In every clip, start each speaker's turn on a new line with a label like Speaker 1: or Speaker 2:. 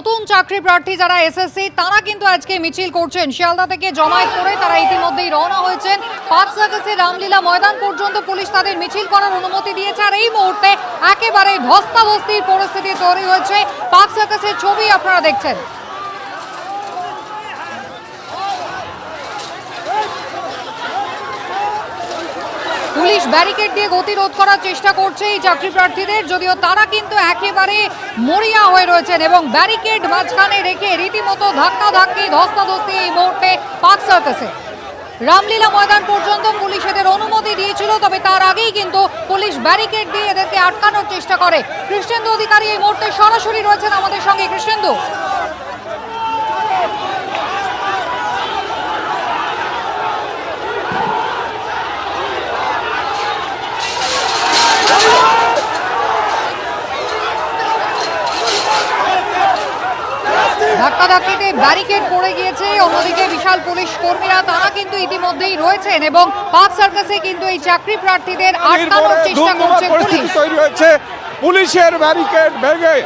Speaker 1: নতুন চাকরি প্রার্থী যারা এসএসসি তারা কিন্তু আজকে মিছিল করছেন। শিয়ালদা থেকে জমায়েত করে তারা ইতিমধ্যেই রওনা হয়েছেন। পাঁচ সার্কাসের রামলীলা ময়দান পর্যন্ত পুলিশ তাদের মিছিল করার অনুমতি দিয়েছে, আর এই মুহূর্তে একেবারে ধস্তাধস্তির পরিস্থিতি তৈরি হয়েছে। পাঁচ সার্কাসের ছবি আপনারা দেখছেন। পুলিশ ব্যারিকেড দিয়ে গতিরোধ করার চেষ্টা করছে এই চাকরি প্রার্থীদের, যদিও তারা কিন্তু একেবারে মরিয়া হয়ে রয়েছেন এবং ব্যারিকেড মাঝখানে রেখে রীতিমতো ধাক্কা ধাক্কি ধস্তাধস্তি এই মুহূর্তে পার্ক সার্কাসে। রামলীলা ময়দান পর্যন্ত পুলিশ এদের অনুমতি দিয়েছিল, তবে তার আগেই কিন্তু পুলিশ ব্যারিকেড দিয়ে এদেরকে আটকানোর চেষ্টা করে। কৃষ্ণেন্দু অধিকারী এই মুহূর্তে সরাসরি রয়েছেন আমাদের সঙ্গে। কৃষ্ণেন্দু। ধাক্কাধাক্কিতে ব্যারিকেড পড়ে গিয়েছে। অন্যদিকে বিশাল পুলিশ কর্মীরা তারা কিন্তু ইতিমধ্যেই রয়েছেন এবং পার্ক সার্কাসে কিন্তু এই চাকরি প্রার্থীদের আটকানোর চেষ্টা করছে পুলিশ।
Speaker 2: তৈরি হয়েছে। পুলিশের ব্যারিকেড ভেঙে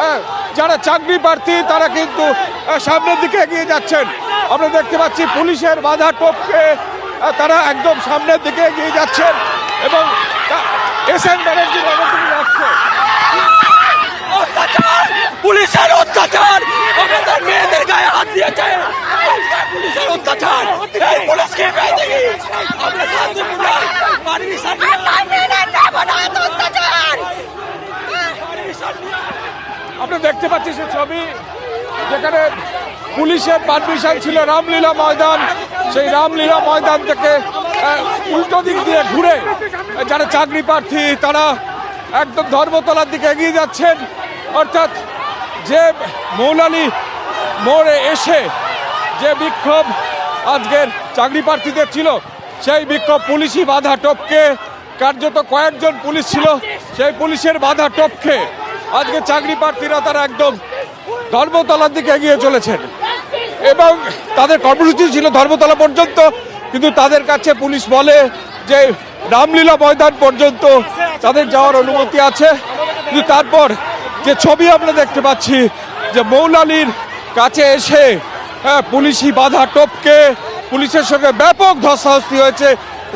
Speaker 2: হ্যাঁ, যারা চাকরি প্রার্থী তারা কিন্তু সামনের দিকে এগিয়ে যাচ্ছেন। আমরা দেখতে পাচ্ছি পুলিশের বাধা টপকে তারা একদম সামনের দিকে এগিয়ে যাচ্ছেন এবং এস এন ব্যানার্জি
Speaker 3: পুলিশের অত্যাচার আমাদের মেয়েদের গায়ে হাত দিয়েছে পুলিশের অত্যাচার এই পুলিশকে পেয়েছে কি আমরা শান্তিপূর্ণ পারমিশন
Speaker 2: আমরা দেখতে পাচ্ছি সে ছবি যেখানে পুলিশের পারমিশন ছিল রামলীলা ময়দান। সেই রামলীলা ময়দান থেকে উল্টো দিক দিয়ে ঘুরে যারা চাকরি প্রার্থী তারা একদম ধর্মতলার দিকে এগিয়ে যাচ্ছেন। অর্থাৎ যে মৌলালি মোড়ে এসে যে বিক্ষোভ আজকের চাকরি প্রার্থীদের ছিল, সেই বিক্ষোভ পুলিশি বাধা টপকে। কার্যত কয়েকজন পুলিশ ছিল, সেই পুলিশের বাধা টপকে। আজকে চাকরি প্রার্থীরা তারা একদম ধর্মতলার দিকে এগিয়ে চলেছেন। এবং তাদের কর্মসূচি ছিল ধর্মতলা পর্যন্ত, কিন্তু তাদের কাছে পুলিশ বলে যে রামলীলা ময়দান পর্যন্ত তাদের যাওয়ার অনুমতি আছে। কিন্তু তারপর যে ছবি আমরা দেখতে পাচ্ছি, যে মৌলালির কাছে এসে হ্যাঁ, পুলিশি বাধা টপকে পুলিশের সঙ্গে ব্যাপক ধস্তাধস্তি হয়েছে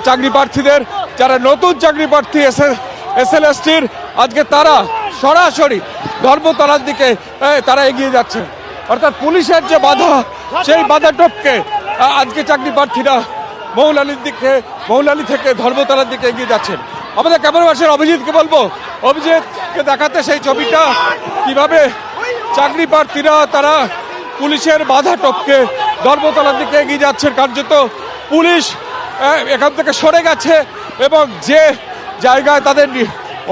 Speaker 2: চাকরি প্রার্থীদের। যারা নতুন চাকরি প্রার্থী এসে এল এসটির আজকে তারা সরাসরি ধর্মতলার দিকে এ, তারা এগিয়ে যাচ্ছে। অর্থাৎ পুলিশের যে বাধা সেই বাধা টপকে আজকে চাকরি প্রার্থীরা মৌলালির দিকে মৌলালি থেকে ধর্মতলার দিকে এগিয়ে যাচ্ছেন আমাদের ক্যামেরাবাসের অভিজিৎকে বলব? অভিজিৎকে দেখাতে সেই ছবিটা কীভাবে চাকরি প্রার্থীরা তারা পুলিশের বাধা টপকে ধর্মতলার দিকে এগিয়ে যাচ্ছে কার্যত পুলিশ এখান থেকে সরে গেছে এবং যে জায়গায় তাদের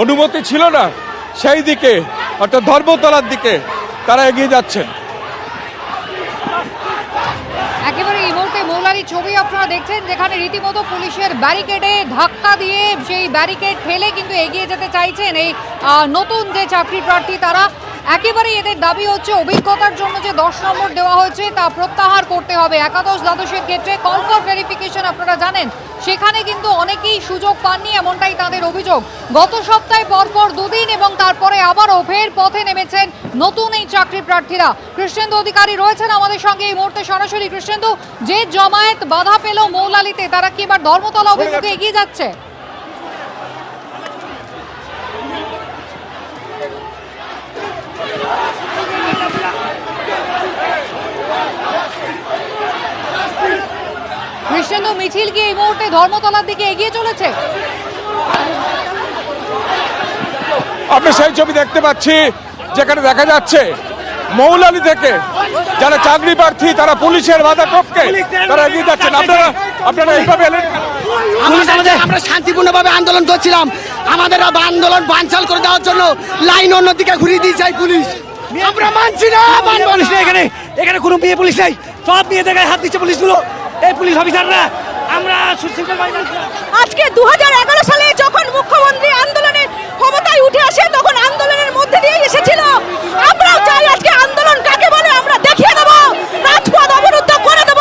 Speaker 2: অনুমতি ছিল না, সেই দিকে, অর্থাৎ ধর্মতলার দিকে তারা এগিয়ে যাচ্ছেন
Speaker 1: একেবারে মৌলারি ছবি আপনারা দেখছেন, যেখানে রীতিমতো পুলিশের ব্যারিকেডে ধাক্কা দিয়ে সেই ব্যারিকেড ফেলে কিন্তু এগিয়ে যেতে চাইছেন এই নতুন যে চাকরি প্রার্থী তারা। একেবারে এদের দাবি হচ্ছে অভিজ্ঞতার জন্য যে দশ নম্বর দেওয়া হয়েছে, তা প্রত্যাহার করতে হবে। একাদশ দ্বাদশের ক্ষেত্রে কল ভেরিফিকেশন আপনারা জানেন, সেখানে কিন্তু অনেকেই সুযোগ পাননি, এমনটাই তাদের অভিযোগ। গত সপ্তাহে পরপর দুদিন এবং তারপরে আবারও ফের পথে নেমেছেন নতুন এই চাকরি প্রার্থীরা। কৃষ্ণেন্দু অধিকারী রয়েছেন আমাদের সঙ্গে এই মুহূর্তে সরাসরি। কৃষ্ণেন্দু, যে জমায়েত বাধা পেল মৌলালিতে, তারা কি এবার ধর্মতলা অভিমুখে এগিয়ে যাচ্ছে? কৃষ্ণেন্দু মিছিল কি এই মুহূর্তে ধর্মতলার দিকে এগিয়ে চলেছে।
Speaker 2: আমরা সেই ছবি দেখতে পাচ্ছি যেখানে দেখা যাচ্ছে মৌলালি থেকে যারা চাকরি প্রার্থী তারা পুলিশের বাধা টপকে তারা এগিয়ে যাচ্ছেন। আপনারা আপনারা এইভাবে এলেন
Speaker 4: আমরা শান্তিপূর্ণভাবে আন্দোলন করছিলাম। আমাদের আন্দোলন বানচাল করে দেওয়ার জন্য লাইন অন্যদিকে ঘুরিয়ে দিয়ে যায় পুলিশ। আমরা মানছি না
Speaker 5: পুলিশ নেই এখানে এখানে কোনো মেয়ে পুলিশ নেই। সব মেয়েদের গায়ে হাত দিচ্ছে পুলিশগুলো। এই পুলিশ অফিসাররা, আমরা
Speaker 6: আজকে দু হাজার এগারো সালে যখন মুখ্যমন্ত্রী আন্দোলনের ক্ষমতায় উঠে আসে, তখন আন্দোলনের মধ্যে দিয়ে এসেছিল আমরাও চাই আজকে আন্দোলন কাকে বলে আমরা দেখিয়ে দেব রাজপথ অবরুদ্ধ করে দেব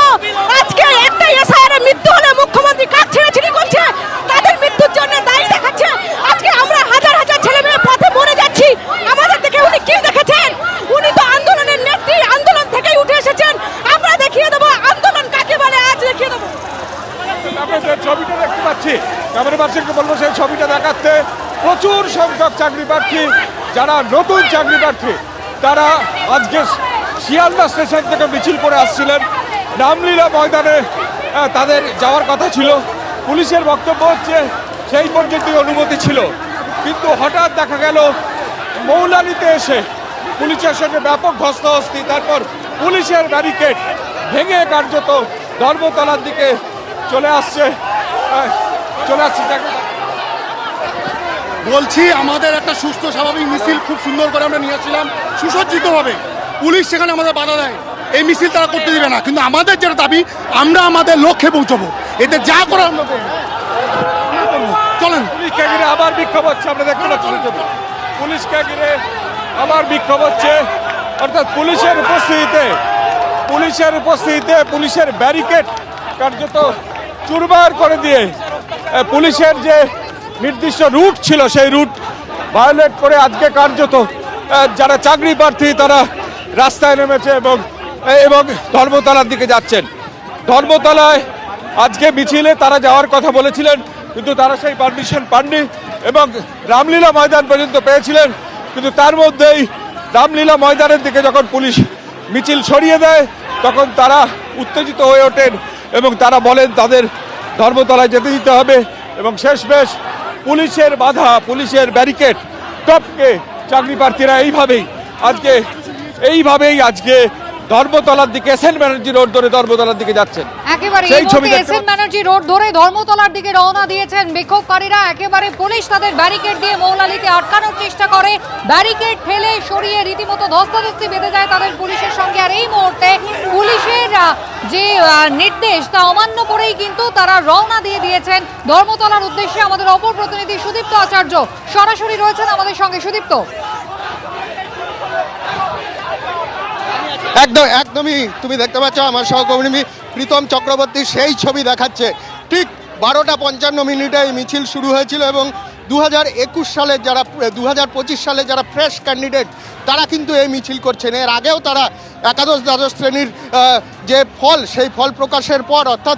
Speaker 6: আজকে একটা এসআইআর মৃত্যু হলে মুখ্যমন্ত্রী কাজ ছেড়ে ছিড়ি করছে তাদের মৃত্যুর জন্য দায়ী দেখাচ্ছে আজকে আমরা হাজার হাজার ছেলে মেয়ে পথে মরে যাচ্ছি আমাদের দেখে উনি কি দেখেছেন উনি তো আন্দোলনের নেতৃত্ব
Speaker 2: ক্যামেরা পার্সনকে বলব সেই ছবিটা দেখাতে প্রচুর সংখ্যক চাকরি প্রার্থী, যারা নতুন চাকরি প্রার্থী, তারা আজকে শিয়ালদা স্টেশন থেকে মিছিল করে আসছিলেন। রামলীলা ময়দানে তাদের যাওয়ার কথা ছিল। পুলিশের বক্তব্য হচ্ছে, সেই পর্যন্তই অনুমতি ছিল। কিন্তু হঠাৎ দেখা গেল মৌলানিতে এসে পুলিশের সঙ্গে ব্যাপক ধস্তাধস্তি, তারপর পুলিশের ব্যারিকেড ভেঙে কার্যত ধর্মতলার দিকে চলে আসছে। চলে আসছে।
Speaker 7: বলছি আমাদের একটা সুস্থ স্বাভাবিক মিছিল খুব সুন্দর করে আমরা নিয়ে আসছিলাম। সুসজ্জিতভাবে। পুলিশ সেখানে আমাদের বাধা দেয়। এই মিছিল তারা করতে দিবে না। কিন্তু আমাদের যেটা দাবি আমরা আমাদের লক্ষ্যে পৌঁছবো। এতে যা করে আমরা। চলেন।
Speaker 2: আবার বিক্ষোভ হচ্ছে আমরা দেখতে পাচ্ছি। পুলিশকে ঘিরে আবার বিক্ষোভ হচ্ছে। অর্থাৎ পুলিশের উপস্থিতিতে পুলিশের উপস্থিতিতে পুলিশের ব্যারিকেড কার্যত চুরবার করে দিয়ে পুলিশের যে নির্দিষ্ট রুট ছিল, সেই রুট ভায়োলেট করে আজকে কার্যত যারা চাকরি প্রার্থী তারা রাস্তায় নেমেছে এবং এবং ধর্মতলার দিকে যাচ্ছেন। ধর্মতলায় আজকে মিছিলে তারা যাওয়ার কথা বলেছিলেন, কিন্তু তারা সেই পারমিশন পাননি এবং রামলীলা ময়দান পর্যন্ত পেয়েছিলেন। কিন্তু তার মধ্যেই রামলীলা ময়দানের দিকে যখন পুলিশ মিছিল সরিয়ে দেয়, তখন তারা উত্তেজিত হয়ে ওঠেন এবং তারা বলেন, তাদের ধর্মতলায় যেতে দিতে হবে এবং শেষমেশ পুলিশের বাধা পুলিশের ব্যারিকেড টপকে চাকরি প্রার্থীরা এইভাবেই আজকে এইভাবেই আজকে ধর্মতলার দিকে এস এন ব্যানার্জি রোড ধরে ধর্মতলার দিকে যাচ্ছেন।
Speaker 1: একেবারে
Speaker 2: সেই ছবি
Speaker 1: এসএন ব্যানার্জি রোড ধরে ধর্মতলার দিকে রওনা দিয়েছেন বিক্ষোভকারীরা। একেবারে পুলিশ তাদের ব্যারিকেড দিয়ে মৌলালিতে আটকানোর চেষ্টা করে। ব্যারিকেড ঠেলে সরিয়ে রীতিমতো ধস্তাধস্তি বেঁধে যায় তাদের পুলিশের সঙ্গে। আর এই মুহূর্তে পুলিশের যে নির্দেশ তা অমান্য করেই কিন্তু তারা রওনা দিয়ে দিয়েছেন ধর্মতলার উদ্দেশ্যে আমাদের অপর প্রতিনিধি সুদীপ্ত আচার্য। সরাসরি রয়েছেন আমাদের সঙ্গে। সুদীপ্ত।
Speaker 8: একদম, একদমই তুমি দেখতে পাচ্ছ আমার সহকর্মী প্রীতম চক্রবর্তী সেই ছবি দেখাচ্ছে। ঠিক বারোটা পঞ্চান্ন মিনিটে এই মিছিল শুরু হয়েছিল এবং দু হাজার একুশ সালে যারা দু হাজার পঁচিশ সালে যারা ফ্রেশ ক্যান্ডিডেট তারা কিন্তু এই মিছিল করছেন। এর আগেও তারা একাদশ দ্বাদশ শ্রেণির যে ফল, সেই ফল প্রকাশের পর, অর্থাৎ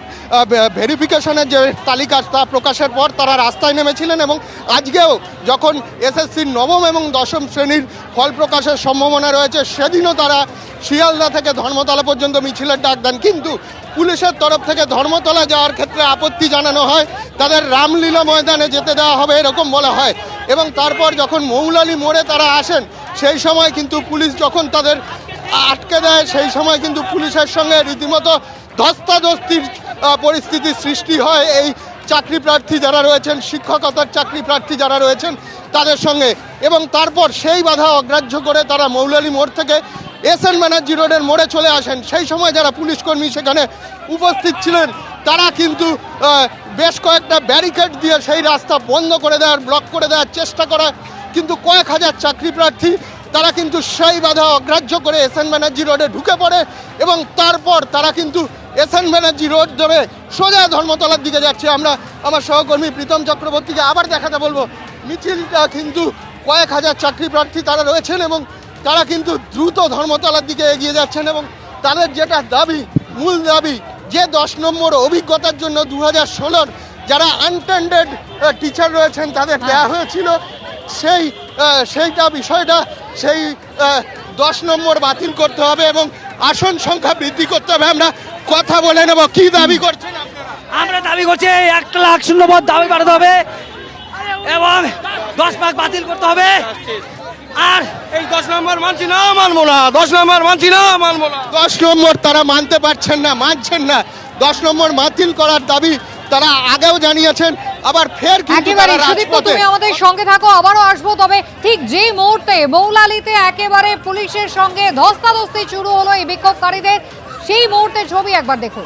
Speaker 8: ভেরিফিকেশনের যে তালিকা তা প্রকাশের পর তারা রাস্তায় নেমেছিলেন এবং আজকেও যখন এসএসসির নবম এবং দশম শ্রেণির ফল প্রকাশের সম্ভাবনা রয়েছে, সেদিনও তারা শিয়ালদা থেকে ধর্মতলা পর্যন্ত মিছিলের ডাক দেন। কিন্তু পুলিশের তরফ থেকে ধর্মতলা যাওয়ার ক্ষেত্রে আপত্তি জানানো হয়, তাদের রামলীলা ময়দানে যেতে দেওয়া হবে এরকম বলা হয়। এবং তারপর যখন মৌলালি মোড়ে তারা আসেন, সেই সময় কিন্তু পুলিশ যখন তাদের আটকে দেয় সেই সময় কিন্তু পুলিশের সঙ্গে রীতিমতো ধস্তাধস্তির আহ, পরিস্থিতির সৃষ্টি হয়। এই চাকরি প্রার্থী যারা রয়েছেন শিক্ষকতার চাকরি প্রার্থী যারা রয়েছেন তাদের সঙ্গে। এবং তারপর সেই বাধা অগ্রাহ্য করে তারা মৌলালি মোড় থেকে এস এন ব্যানার্জি রোডের মোড়ে চলে আসেন। সেই সময় যারা পুলিশ কর্মী সেখানে উপস্থিত ছিলেন তারা কিন্তু বেশ কয়েকটা ব্যারিকেড দিয়ে সেই রাস্তা বন্ধ করে দেওয়ার ব্লক করে দেওয়ার চেষ্টা করা। কিন্তু কয়েক হাজার চাকরি প্রার্থী তারা কিন্তু সেই বাধা অগ্রাহ্য করে এস এন ব্যানার্জি রোডে ঢুকে পড়ে এবং তারপর তারা কিন্তু এস এন ব্যানার্জি রোড ধরে সোজা ধর্মতলার দিকে যাচ্ছে। আমরা আমার সহকর্মী প্রীতম চক্রবর্তীকে আবার দেখাতে বলব। মিছিলটা কিন্তু কয়েক হাজার চাকরি প্রার্থী তারা রয়েছেন এবং তারা কিন্তু দ্রুত ধর্মতলার দিকে এগিয়ে যাচ্ছেন এবং তাদের যেটা দাবি, মূল দাবি, যে দশ নম্বর অভিজ্ঞতার জন্য দু হাজার ষোলোর যারা আনটেন্ডেড টিচার রয়েছেন তাদের দেওয়া হয়েছিল। সেই সেইটা বিষয়টা সেই দশ নম্বর বাতিল করতে হবে এবং আসন সংখ্যা বৃদ্ধি করতে হবে। আমরা কথা বলে নেব। কি দাবি করছেন
Speaker 5: আমরা দাবি করছি একটা লাখ শূন্য পদ দাবি বাড়াতে হবে এবং দশ ভাগ বাতিল করতে হবে। আর
Speaker 3: এই দশ নম্বর মানছি না মানবো না। দশ নম্বর মানছি না মানবো না।
Speaker 8: দশ নম্বর তারা মানতে পারছেন না মানছেন না। দশ নম্বর বাতিল করার দাবি তারা আগেও জানিয়েছেন। আবার ফের
Speaker 1: একেবারে
Speaker 8: তারা
Speaker 1: সুদীপ্ত তুমি আমাদের সঙ্গে থাকো আবারও আসব। তবে ঠিক যে মুহূর্তে মৌলালিতে একেবারে পুলিশের সঙ্গে ধস্তাধস্তি শুরু হলো এই বিক্ষোভকারীদের সেই মুহূর্তে ছবি একবার দেখুন।